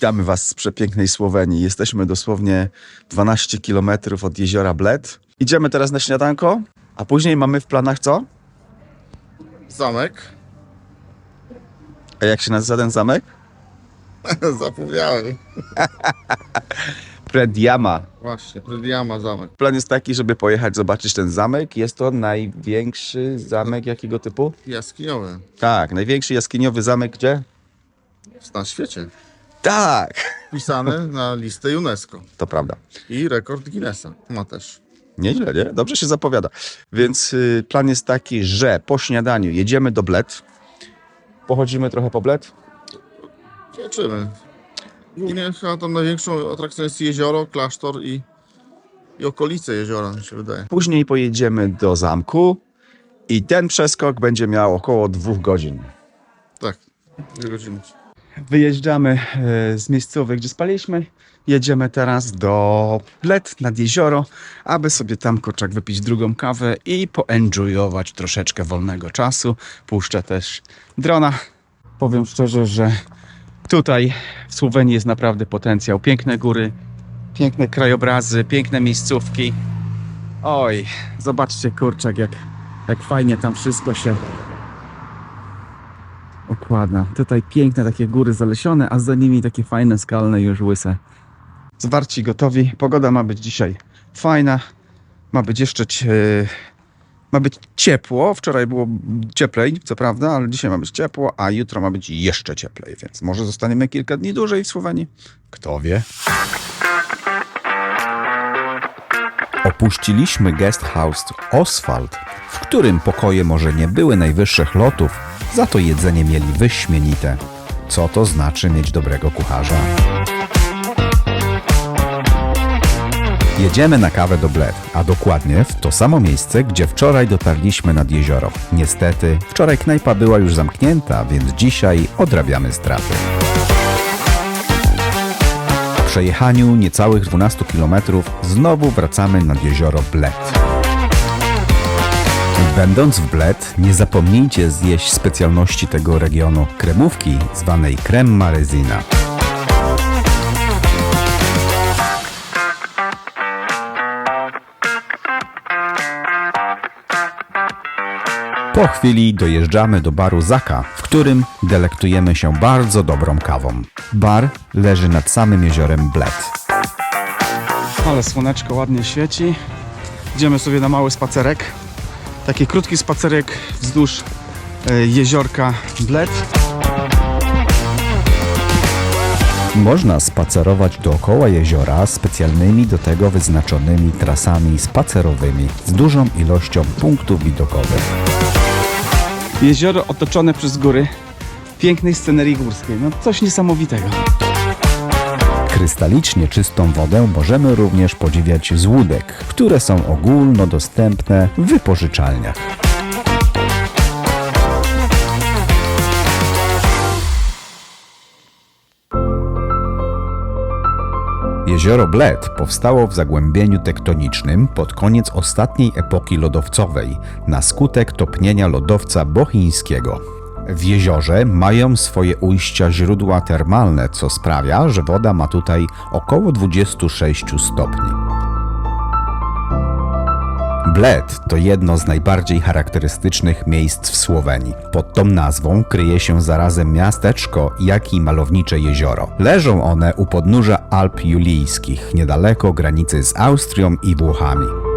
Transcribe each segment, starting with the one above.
Witamy Was z przepięknej Słowenii. Jesteśmy dosłownie 12 km od jeziora Bled. Idziemy teraz na śniadanko, a później mamy w planach co? Zamek? A jak się nazywa ten zamek? Zapomniałem. Prediama. Właśnie, Prediama zamek. Plan jest taki, żeby pojechać zobaczyć ten zamek. Jest to największy zamek jakiego typu? Jaskiniowy. Tak, największy jaskiniowy zamek gdzie? Na świecie. Tak! Wpisany na listę UNESCO. To prawda. I rekord Guinnessa ma też. Nieźle, nie? Dobrze się zapowiada. Więc y, plan jest taki, że po śniadaniu jedziemy do Bled. Pochodzimy trochę po Bled. Zobaczymy. Głównie chyba tam największą atrakcją jest jezioro, klasztor i, i okolice jeziora, mi się wydaje. Później pojedziemy do zamku i ten przeskok będzie miał około dwóch godzin. Tak, dwie godziny. Wyjeżdżamy e, z miejscowej, gdzie spaliśmy. Jedziemy teraz do Bled nad jezioro, aby sobie tam kurczak wypić drugą kawę i poenjoyować troszeczkę wolnego czasu. Puszczę też drona. Powiem szczerze, że tutaj w Słowenii jest naprawdę potencjał. Piękne góry, piękne krajobrazy, piękne miejscówki. Oj, zobaczcie kurczak, jak, jak fajnie tam wszystko się układa. Tutaj piękne takie góry zalesione, a za nimi takie fajne skalne już łyse. Zwarci gotowi. Pogoda ma być dzisiaj fajna. Ma być jeszcze ma być ciepło. Wczoraj było cieplej, co prawda, ale dzisiaj ma być ciepło, a jutro ma być jeszcze cieplej, więc może zostaniemy kilka dni dłużej w Słowenii. Kto wie? Opuściliśmy guest house Oswald, w którym pokoje może nie były najwyższych lotów, za to jedzenie mieli wyśmienite. Co to znaczy mieć dobrego kucharza? Jedziemy na kawę do Bled, a dokładnie w to samo miejsce, gdzie wczoraj dotarliśmy nad jezioro. Niestety, wczoraj knajpa była już zamknięta, więc dzisiaj odrabiamy straty. Po przejechaniu niecałych 12 km znowu wracamy nad jezioro Bled. Będąc w Bled, nie zapomnijcie zjeść specjalności tego regionu kremówki zwanej creme marezina. Po chwili dojeżdżamy do baru Zaka, w którym delektujemy się bardzo dobrą kawą. Bar leży nad samym jeziorem Bled. Ale słoneczko ładnie świeci. Idziemy sobie na mały spacerek. Taki krótki spacerek wzdłuż e, jeziorka Bled. Można spacerować dookoła jeziora specjalnymi do tego wyznaczonymi trasami spacerowymi z dużą ilością punktów widokowych. Jezioro otoczone przez góry. Pięknej scenerii górskiej. No coś niesamowitego. Krystalicznie czystą wodę możemy również podziwiać z łódek, które są ogólnodostępne w wypożyczalniach. Jezioro Bled powstało w zagłębieniu tektonicznym pod koniec ostatniej epoki lodowcowej na skutek topnienia lodowca bochińskiego. W jeziorze mają swoje ujścia źródła termalne, co sprawia, że woda ma tutaj około 26 stopni. Bled to jedno z najbardziej charakterystycznych miejsc w Słowenii. Pod tą nazwą kryje się zarazem miasteczko, jak i malownicze jezioro. Leżą one u podnóża Alp Julijskich, niedaleko granicy z Austrią i Włochami.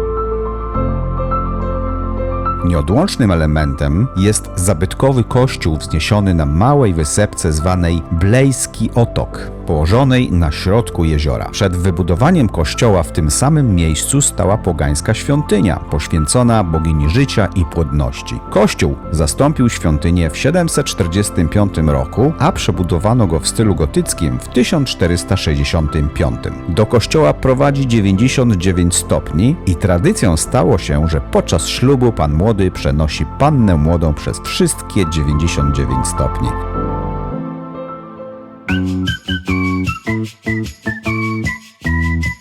Nieodłącznym elementem jest zabytkowy kościół wzniesiony na małej wysepce zwanej Blejski Otok, położonej na środku jeziora. Przed wybudowaniem kościoła w tym samym miejscu stała pogańska świątynia, poświęcona bogini życia i płodności. Kościół zastąpił świątynię w 745 roku, a przebudowano go w stylu gotyckim w 1465. Do kościoła prowadzi 99 stopni i tradycją stało się, że podczas ślubu pan młody przenosi pannę młodą przez wszystkie 99 stopni.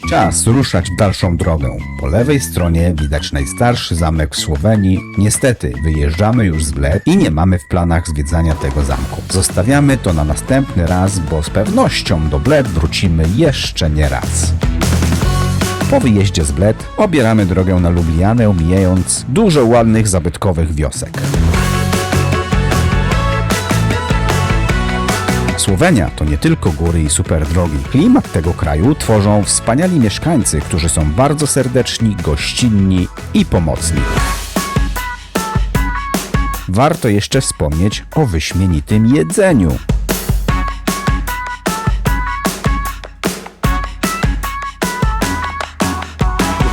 Czas ruszać w dalszą drogę. Po lewej stronie widać najstarszy zamek w Słowenii. Niestety, wyjeżdżamy już z Bled i nie mamy w planach zwiedzania tego zamku. Zostawiamy to na następny raz, bo z pewnością do Bled wrócimy jeszcze nie raz. Po wyjeździe z Bled obieramy drogę na Lublianę, mijając dużo ładnych zabytkowych wiosek. Słowenia to nie tylko góry i super drogi. Klimat tego kraju tworzą wspaniali mieszkańcy, którzy są bardzo serdeczni, gościnni i pomocni. Warto jeszcze wspomnieć o wyśmienitym jedzeniu.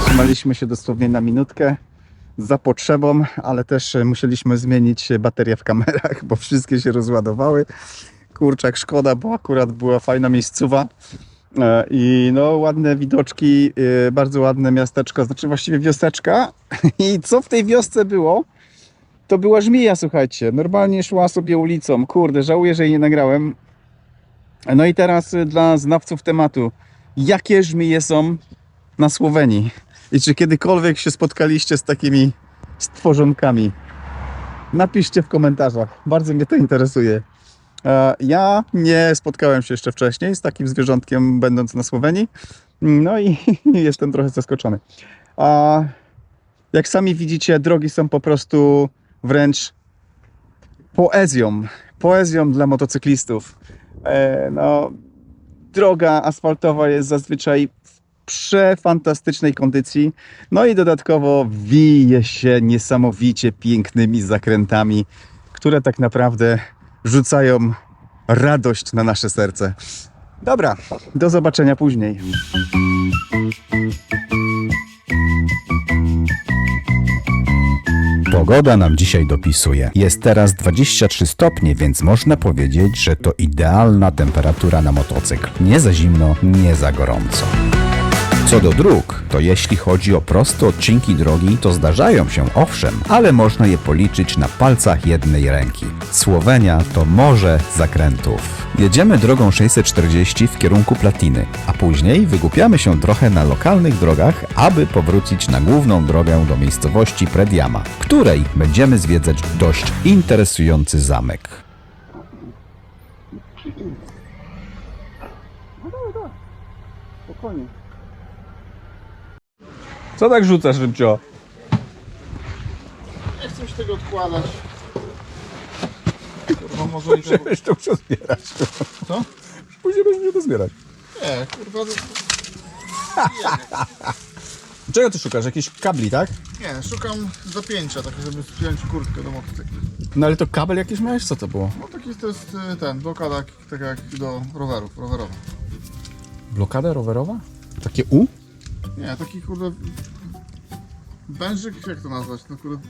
Trzymaliśmy się dosłownie na minutkę za potrzebą, ale też e, musieliśmy zmienić baterie w kamerach, bo wszystkie się rozładowały. Kurczak, szkoda, bo akurat była fajna miejscowa. E, I no, ładne widoczki, e, bardzo ładne miasteczko, znaczy właściwie wioseczka. I co w tej wiosce było? To była żmija, słuchajcie. Normalnie szła sobie ulicą. Kurde, żałuję, że jej nie nagrałem. No i teraz e, dla znawców tematu. Jakie żmije są na Słowenii? I czy kiedykolwiek się spotkaliście z takimi stworzonkami? Napiszcie w komentarzach. Bardzo mnie to interesuje. E, Ja nie spotkałem się jeszcze wcześniej z takim zwierzątkiem, będąc na Słowenii. No i jestem trochę zaskoczony. A jak sami widzicie, drogi są po prostu wręcz poezją. Poezją dla motocyklistów. E, No, droga asfaltowa jest zazwyczaj w przefantastycznej kondycji. No i dodatkowo wije się niesamowicie pięknymi zakrętami, które tak naprawdę rzucają radość na nasze serce. Dobra, do zobaczenia później. Pogoda nam dzisiaj dopisuje. Jest teraz 23 stopnie, więc można powiedzieć, że to idealna temperatura na motocykl. Nie za zimno, nie za gorąco. Co do dróg, to jeśli chodzi o proste odcinki drogi, to zdarzają się owszem, ale można je policzyć na palcach jednej ręki. Słowenia to morze zakrętów. Jedziemy drogą 640 w kierunku Platiny, a później wygłupiamy się trochę na lokalnych drogach, aby powrócić na główną drogę do miejscowości Predjama, której będziemy zwiedzać dość interesujący zamek. Spokojnie. Co tak rzucasz, Rybcio? Nie chcę już tego odkładać. Kurwa, może i tego... to musiał zbierać. Co? Później będziesz musiał to zbierać. Nie, kurwa, to- Czego ty szukasz? Jakichś kabli, tak? nie, szukam zapięcia, tak żeby spiąć kurtkę do motocykla. No ale to kabel jakiś miałeś? Co to było? No taki to jest y, ten, blokada tak jak do rowerów, rowerowa. Blokada rowerowa? Takie U? Nie, taki kurde... Wężyk, jak to nazwać? No kurde...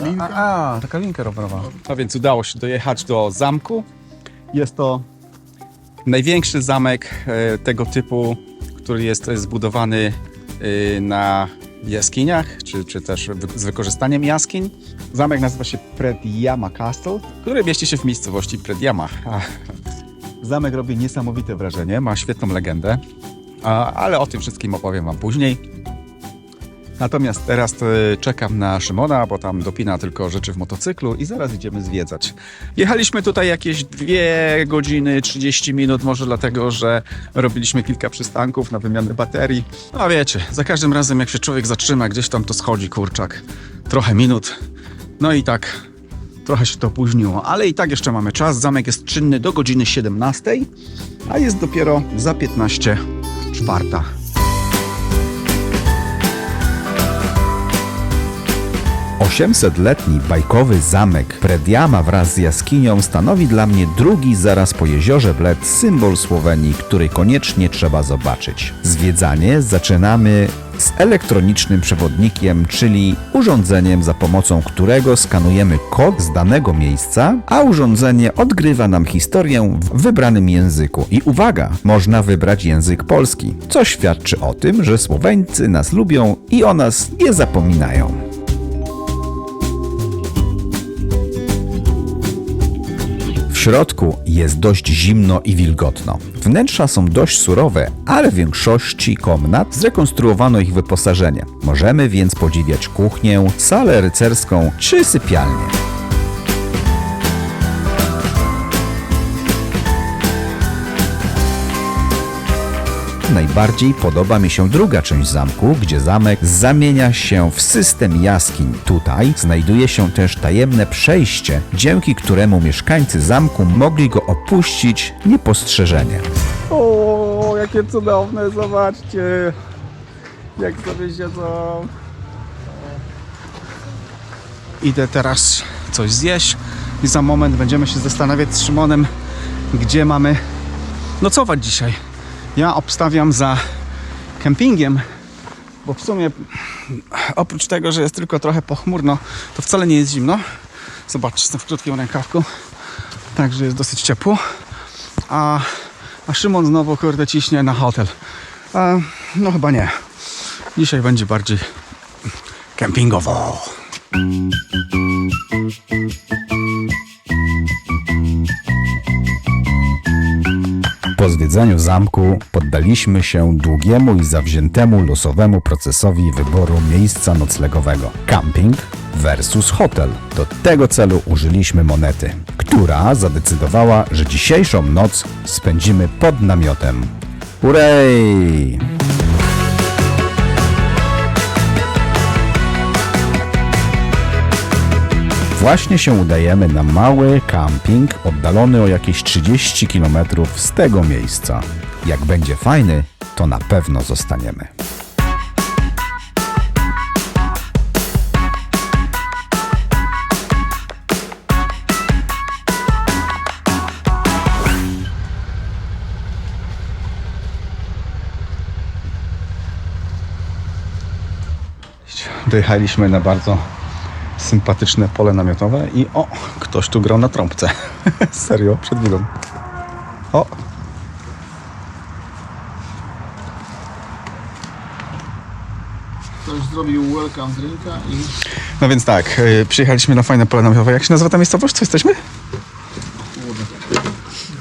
Linka? A, a, taka linka rowerowa. A więc udało się dojechać do zamku. Jest to największy zamek e, tego typu, który jest zbudowany e, na jaskiniach, czy, czy też wy- z wykorzystaniem jaskiń. Zamek nazywa się Predjama Castle, który mieści się w miejscowości Predjama. Zamek robi niesamowite wrażenie, ma świetną legendę, ale o tym wszystkim opowiem Wam później. Natomiast teraz e, czekam na Szymona, bo tam dopina tylko rzeczy w motocyklu i zaraz idziemy zwiedzać. Jechaliśmy tutaj jakieś 2 godziny, 30 minut, może dlatego, że robiliśmy kilka przystanków na wymianę baterii. A wiecie, za każdym razem jak się człowiek zatrzyma, gdzieś tam to schodzi kurczak. Trochę minut. No i tak trochę się to opóźniło, ale i tak jeszcze mamy czas. Zamek jest czynny do godziny 17, a jest dopiero za 15 czwarta. Osiemsetletni bajkowy zamek Predjama wraz z jaskinią stanowi dla mnie drugi zaraz po jeziorze Bled symbol Słowenii, który koniecznie trzeba zobaczyć. Zwiedzanie zaczynamy z elektronicznym przewodnikiem, czyli urządzeniem za pomocą którego skanujemy kod z danego miejsca, a urządzenie odgrywa nam historię w wybranym języku. I uwaga, można wybrać język polski, co świadczy o tym, że Słoweńcy nas lubią i o nas nie zapominają. Środku jest dość zimno i wilgotno. Wnętrza są dość surowe, ale w większości komnat zrekonstruowano ich wyposażenie. Możemy więc podziwiać kuchnię, salę rycerską czy sypialnię. Najbardziej podoba mi się druga część zamku, gdzie zamek zamienia się w system jaskiń. Tutaj znajduje się też tajemne przejście, dzięki któremu mieszkańcy zamku mogli go opuścić niepostrzeżenie. O, jakie cudowne, zobaczcie. Jak sobie siedzą. Idę teraz coś zjeść i za moment będziemy się zastanawiać z Szymonem, gdzie mamy nocować dzisiaj. Ja obstawiam za kempingiem, bo w sumie oprócz tego, że jest tylko trochę pochmurno, to wcale nie jest zimno. Zobaczcie, jestem w krótkim rękawku, także jest dosyć ciepło. A a Szymon znowu kurde ciśnie na hotel. No chyba nie. Dzisiaj będzie bardziej kempingowo. Po zwiedzaniu zamku poddaliśmy się długiemu i zawziętemu losowemu procesowi wyboru miejsca noclegowego. Camping versus hotel. Do tego celu użyliśmy monety, która zadecydowała, że dzisiejszą noc spędzimy pod namiotem. Hurray! Właśnie się udajemy na mały camping oddalony o jakieś 30 km z tego miejsca. Jak będzie fajny, to na pewno zostaniemy. Dojechaliśmy na bardzo sympatyczne pole namiotowe i o, ktoś tu grał na trąbce. Serio, przed chwilą. O! Ktoś zrobił welcome drinka i No więc tak, yy, przyjechaliśmy na fajne pole namiotowe. Jak się nazywa ta miejscowość? Co jesteśmy? kurde,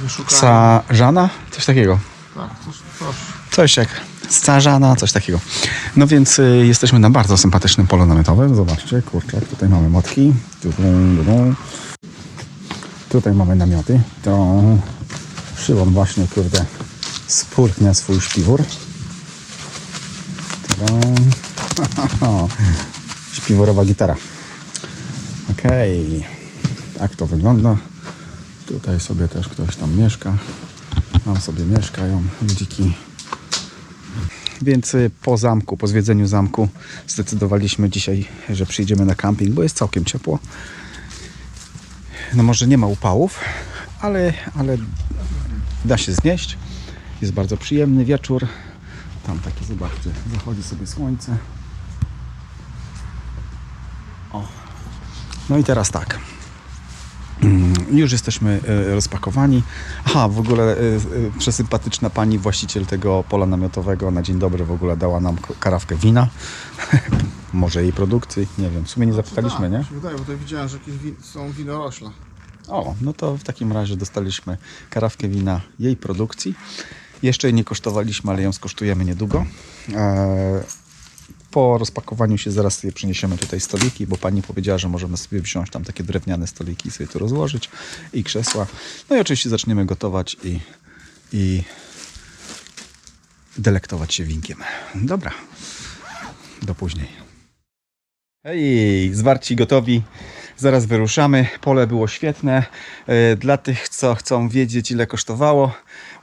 wyszukałem. Sażana? Coś takiego. Tak, coś, coś. Coś jak Starzana, coś takiego. No więc y, jesteśmy na bardzo sympatycznym polu namiotowym. Zobaczcie, kurczę, tutaj mamy motki. Tu, tu, tu, tu. Tutaj mamy namioty. To Szymon właśnie, kurde, spurchnia swój śpiwór. Śpiworowa gitara. Okej. Tak to wygląda. Tutaj sobie też ktoś tam mieszka. Tam sobie mieszkają ludziki. Więc y, po zamku, po zwiedzeniu zamku zdecydowaliśmy dzisiaj, że przyjdziemy na camping, bo jest całkiem ciepło. No może nie ma upałów, ale, ale da się znieść. Jest bardzo przyjemny wieczór. Tam takie, zobaczcie, zachodzi sobie słońce. O. No i teraz tak. Już jesteśmy e, rozpakowani. Aha, w ogóle e, e, przesympatyczna pani właściciel tego pola namiotowego na dzień dobry w ogóle dała nam karawkę wina. Może jej produkcji, nie wiem. W sumie nie zapytaliśmy, tak, nie? wydaje, bo tutaj widziałem, że jakieś win- są winorośla. O, no to w takim razie dostaliśmy karawkę wina jej produkcji. Jeszcze jej nie kosztowaliśmy, ale ją skosztujemy niedługo. E, po rozpakowaniu się zaraz sobie przyniesiemy tutaj stoliki, bo pani powiedziała, że możemy sobie wziąć tam takie drewniane stoliki i sobie tu rozłożyć i krzesła. No i oczywiście zaczniemy gotować i, i delektować się winkiem. Dobra, do później. Hej, zwarci gotowi. Zaraz wyruszamy. Pole było świetne. E, Dla tych, co chcą wiedzieć, ile kosztowało,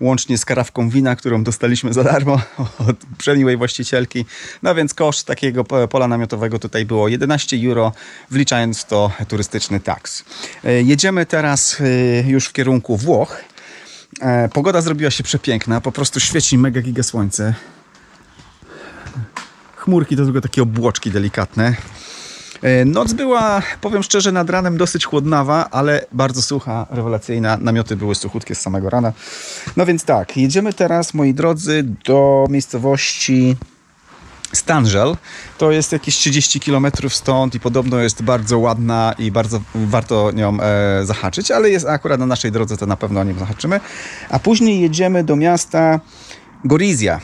łącznie z karawką wina, którą dostaliśmy za darmo od przemiłej właścicielki. No więc koszt takiego po- pola namiotowego tutaj było 11 euro, wliczając to turystyczny tax. E, Jedziemy teraz e, już w kierunku Włoch. Pogoda zrobiła się przepiękna, po prostu świeci mega giga słońce. Chmurki to tylko takie obłoczki delikatne. E, Noc była, powiem szczerze, nad ranem dosyć chłodnawa, ale bardzo sucha, rewelacyjna. Namioty były suchutkie z samego rana. No więc tak, jedziemy teraz, moi drodzy, do miejscowości Stanżel. To jest jakieś 30 km stąd i podobno jest bardzo ładna i bardzo warto nią e, zahaczyć, ale jest akurat na naszej drodze, to na pewno o nim zahaczymy. A później jedziemy do miasta Gorizia.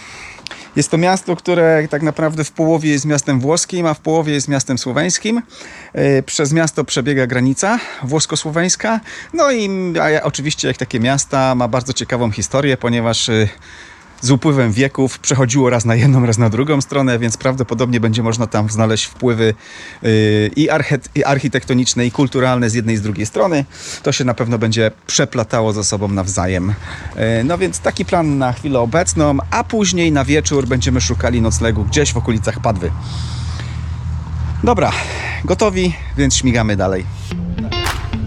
Jest to miasto, które tak naprawdę w połowie jest miastem włoskim, a w połowie jest miastem słoweńskim. E, Przez miasto przebiega granica włosko-słoweńska. No i oczywiście jak takie miasta ma bardzo ciekawą historię, ponieważ e, z upływem wieków przechodziło raz na jedną, raz na drugą stronę, więc prawdopodobnie będzie można tam znaleźć wpływy yy, i, architektoniczne, i kulturalne z jednej i z drugiej strony. To się na pewno będzie przeplatało ze sobą nawzajem. Yy, no więc taki plan na chwilę obecną, a później na wieczór będziemy szukali noclegu gdzieś w okolicach Padwy. Dobra, gotowi, więc śmigamy dalej.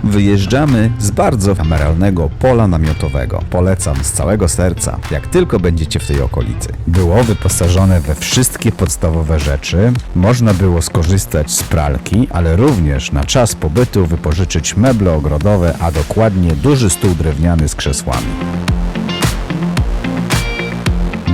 Wyjeżdżamy z bardzo kameralnego pola namiotowego. Polecam z całego serca, jak tylko będziecie w tej okolicy. Było wyposażone we wszystkie podstawowe rzeczy. Można było skorzystać z pralki, ale również na czas pobytu wypożyczyć meble ogrodowe, a dokładnie duży stół drewniany z krzesłami.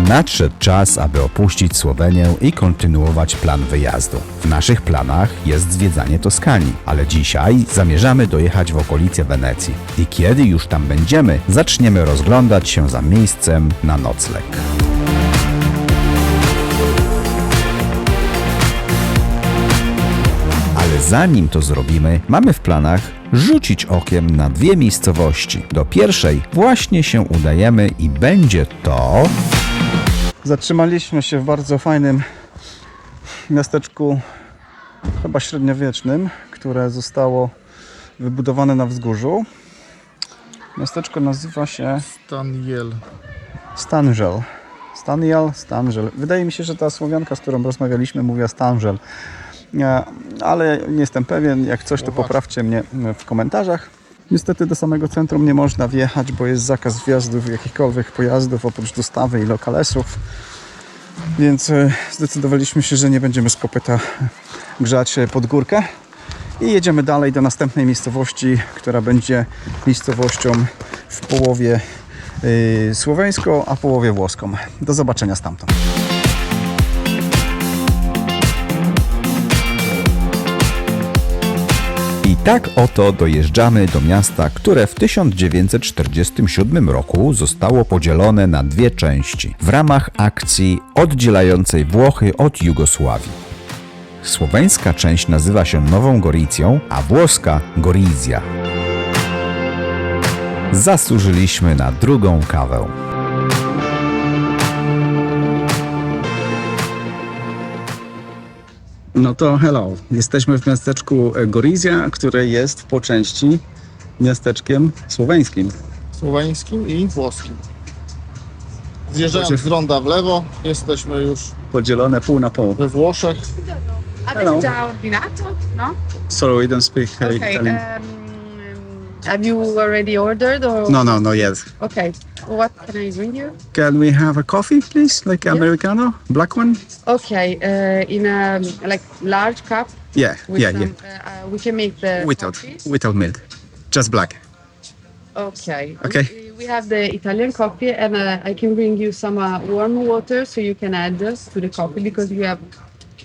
Nadszedł czas, aby opuścić Słowenię i kontynuować plan wyjazdu. W naszych planach jest zwiedzanie Toskanii, ale dzisiaj zamierzamy dojechać w okolice Wenecji. I kiedy już tam będziemy, zaczniemy rozglądać się za miejscem na nocleg. Ale zanim to zrobimy, mamy w planach rzucić okiem na dwie miejscowości. Do pierwszej właśnie się udajemy i będzie to... Zatrzymaliśmy się w bardzo fajnym miasteczku, chyba średniowiecznym, które zostało wybudowane na wzgórzu. Miasteczko nazywa się Staniel. Stanżel. Staniel, Stanżel. Wydaje mi się, że ta Słowianka, z którą rozmawialiśmy, mówiła Stanżel. Nie, ale nie jestem pewien. Jak coś, to poprawcie mnie w komentarzach. Niestety do samego centrum nie można wjechać, bo jest zakaz wjazdów jakichkolwiek pojazdów oprócz dostawy i lokalesów. Więc e, zdecydowaliśmy się, że nie będziemy z kopyta grzać e, pod górkę. I jedziemy dalej do następnej miejscowości, która będzie miejscowością w połowie yy, słoweńską, a połowie włoską. Do zobaczenia stamtąd. Tak oto dojeżdżamy do miasta, które w 1947 roku zostało podzielone na dwie części w ramach akcji oddzielającej Włochy od Jugosławii. Słoweńska część nazywa się Nową Goricją, a włoska Gorizja. Zasłużyliśmy na drugą kawę. No to hello. Jesteśmy w miasteczku Gorizia, które jest po części miasteczkiem słoweńskim. Słoweńskim i włoskim. Zjeżdżając z ronda w lewo, jesteśmy już Podzielone pół na pół. we Włoszech. Hello. Già ordinato? No? Sorry, we don't speak Okay. Italian. Um, have you already ordered or? No, no, no, yes. Okay. What can I bring you? Can we have a coffee, please? Like Americano? Black one? Okay. Uh, in a like large cup. Yeah, yeah, some, yeah. Uh, uh, we can make the Without, coffee. without milk. Just black. Okay. Okay. We, we have the Italian coffee, and uh, I can bring you some uh, warm water so you can add this to the coffee because we have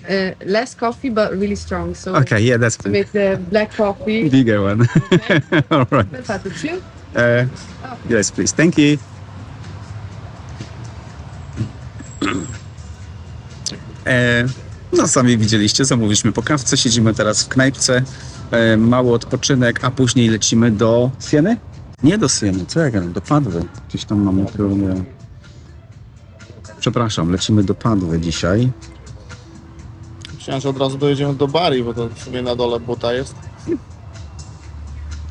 uh, less coffee but really strong. So Okay, yeah, that's to make the black coffee. Bigger one. All right. Perfetto. Two. Uh, yes, please. Thank you. E, no sami widzieliście, zamówiliśmy po kawce, siedzimy teraz w knajpce, e, mały odpoczynek, a później lecimy do Sieny? Nie do Sieny, co ja gadam, do Padwy. Gdzieś tam mamy nie... Przepraszam, lecimy do Padwy dzisiaj. Myślałem, że od razu dojedziemy do Bari, bo to w sumie na dole buta jest.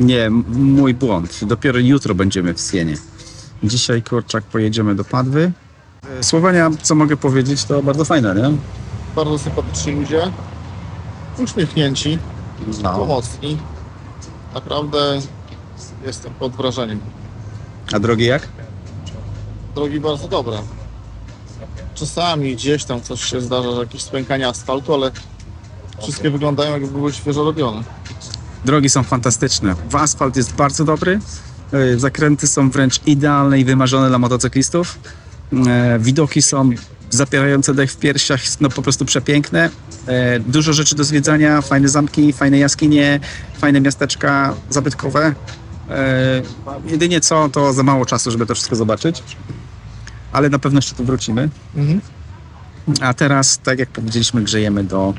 Nie, m- mój błąd. Dopiero jutro będziemy w Sienie. Dzisiaj, kurczak, pojedziemy do Padwy. E, Słowenia, co mogę powiedzieć, to bardzo fajne, nie? Bardzo sympatyczni ludzie. Uśmiechnięci, No. pomocni. Naprawdę jestem pod wrażeniem. A drogi jak? Drogi bardzo dobre. Czasami gdzieś tam coś się zdarza, że jakieś spękanie asfaltu, ale wszystkie wyglądają jakby były świeżo robione. Drogi są fantastyczne. Asfalt jest bardzo dobry. e, Zakręty są wręcz idealne i wymarzone dla motocyklistów. E, widoki są zapierające dech w piersiach, no po prostu przepiękne. E, dużo rzeczy do zwiedzania, fajne zamki, fajne jaskinie, fajne miasteczka zabytkowe. Jedynie co, to za mało czasu, żeby to wszystko zobaczyć. Ale na pewno jeszcze tu wrócimy. Mhm. A teraz, tak jak powiedzieliśmy, grzejemy do.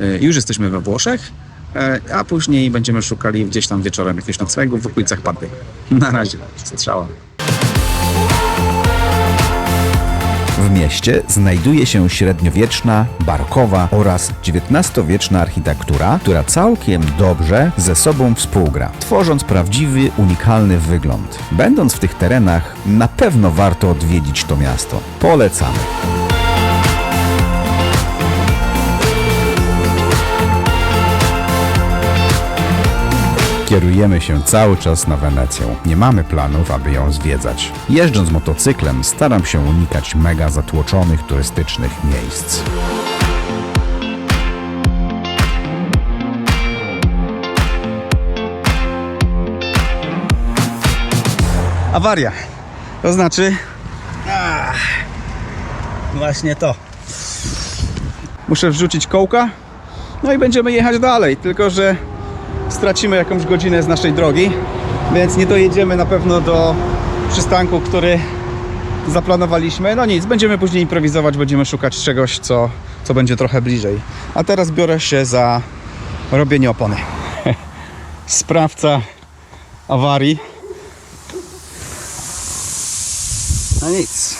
e, Już jesteśmy we Włoszech, e, a później będziemy szukali gdzieś tam wieczorem jakiegoś noclegu w okolicach Paddy. Na razie, strzała. W mieście znajduje się średniowieczna, barokowa oraz XIX-wieczna architektura, która całkiem dobrze ze sobą współgra, tworząc prawdziwy, unikalny wygląd. Będąc w tych terenach, na pewno warto odwiedzić to miasto. Polecamy. Kierujemy się cały czas na Wenecję. Nie mamy planów, aby ją zwiedzać. Jeżdżąc motocyklem, staram się unikać mega zatłoczonych turystycznych miejsc. Awaria. To znaczy. Ach, właśnie to. Muszę wrzucić kołka. No i będziemy jechać dalej. Tylko, że stracimy jakąś godzinę z naszej drogi, więc nie dojedziemy na pewno do przystanku, który zaplanowaliśmy. No nic, będziemy później improwizować, będziemy szukać czegoś, co, co będzie trochę bliżej. A teraz biorę się za robienie opony. Sprawca awarii. No nic.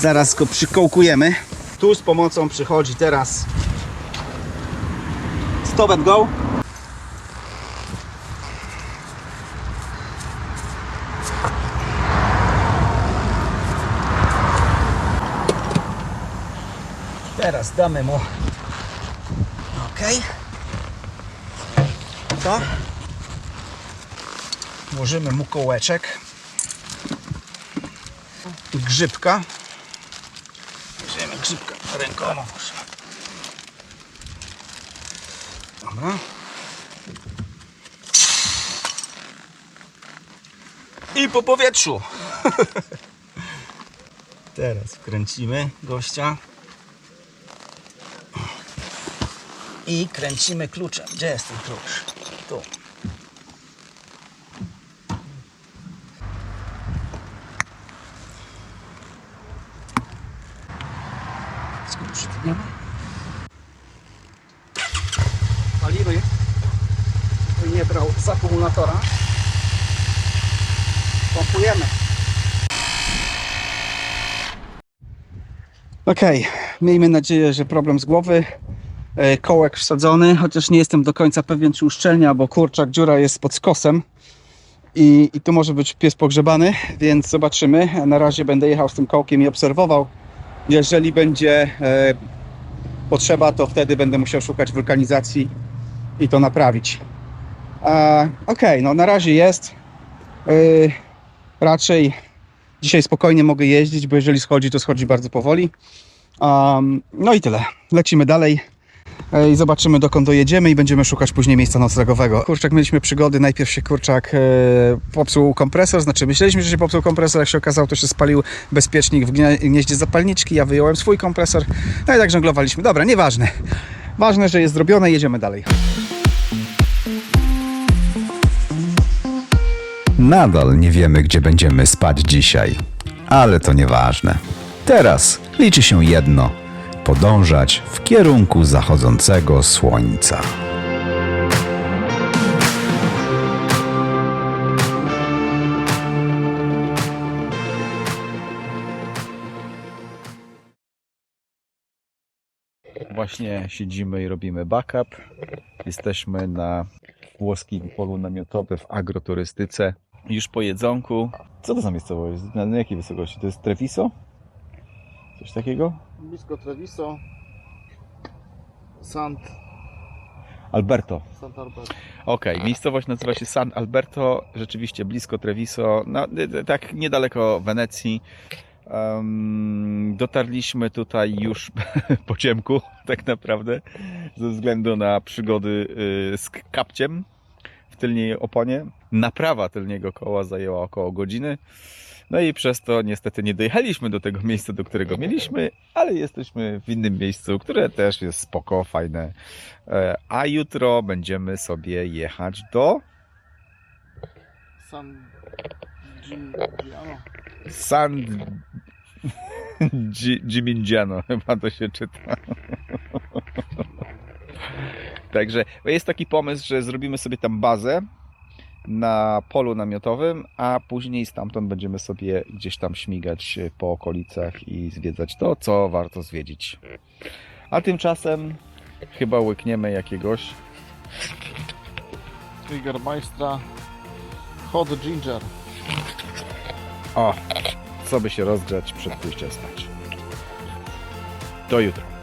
Zaraz go przykołkujemy. Tu z pomocą przychodzi teraz stop and go. Teraz damy mu ok. To włożymy mu kołeczek grzybka. Bierzemy grzybka rękoma. może. Dobra. I po powietrzu. Teraz wkręcimy gościa. I kręcimy kluczem. Gdzie jest ten klucz? Tu. Skąd przytniemy? Paliwy. Nie brał z akumulatora. Pompujemy. Okej, miejmy nadzieję, że problem z głowy. E, Kołek wsadzony, chociaż nie jestem do końca pewien, czy uszczelnia, bo kurczak dziura jest pod skosem. I, I tu może być pies pogrzebany, więc zobaczymy. Na razie będę jechał z tym kołkiem i obserwował. Jeżeli będzie e, potrzeba, to wtedy będę musiał szukać wulkanizacji i to naprawić. E, Okej, no na razie jest. E, raczej dzisiaj spokojnie mogę jeździć, bo jeżeli schodzi, to schodzi bardzo powoli. Um, no i tyle. Lecimy dalej i zobaczymy dokąd dojedziemy i będziemy szukać później miejsca noclegowego. Kurczak, mieliśmy przygody. Najpierw się kurczak e, popsuł kompresor, znaczy myśleliśmy, że się popsuł kompresor, jak się okazało, to się spalił bezpiecznik w gnie- gnieździe zapalniczki. Ja wyjąłem swój kompresor. No i tak żonglowaliśmy. Dobra, nieważne. Ważne, że jest zrobione, jedziemy dalej. Nadal nie wiemy, gdzie będziemy spać dzisiaj, ale to nieważne. Teraz liczy się jedno: podążać w kierunku zachodzącego słońca. Właśnie siedzimy i robimy backup. Jesteśmy na włoskim polu namiotowym w agroturystyce. Już po jedzonku. Co to za miejscowość? Na, jakiej wysokości? To jest Treviso? Coś takiego? Blisko Treviso. Sant, Alberto. Sant Albert. Okej, miejscowość nazywa się San Alberto, rzeczywiście blisko Treviso, no, tak niedaleko Wenecji. Em, dotarliśmy tutaj już po ciemku, tak naprawdę, ze względu na przygody y, z kapciem w tylniej oponie. Naprawa tylniego koła zajęła około godziny. No i przez to niestety nie dojechaliśmy do tego miejsca, do którego mieliśmy, ale jesteśmy w innym miejscu, które też jest spoko, fajne. E, A jutro będziemy sobie jechać do San. San Gimignano, chyba to się czyta. Także jest taki pomysł, że zrobimy sobie tam bazę na polu namiotowym, a później stamtąd będziemy sobie gdzieś tam śmigać po okolicach i zwiedzać to, co warto zwiedzić. A tymczasem chyba łykniemy jakiegoś Jägermeistra Hot Ginger. O, co by się rozgrzać przed pójściem spać. Do jutra.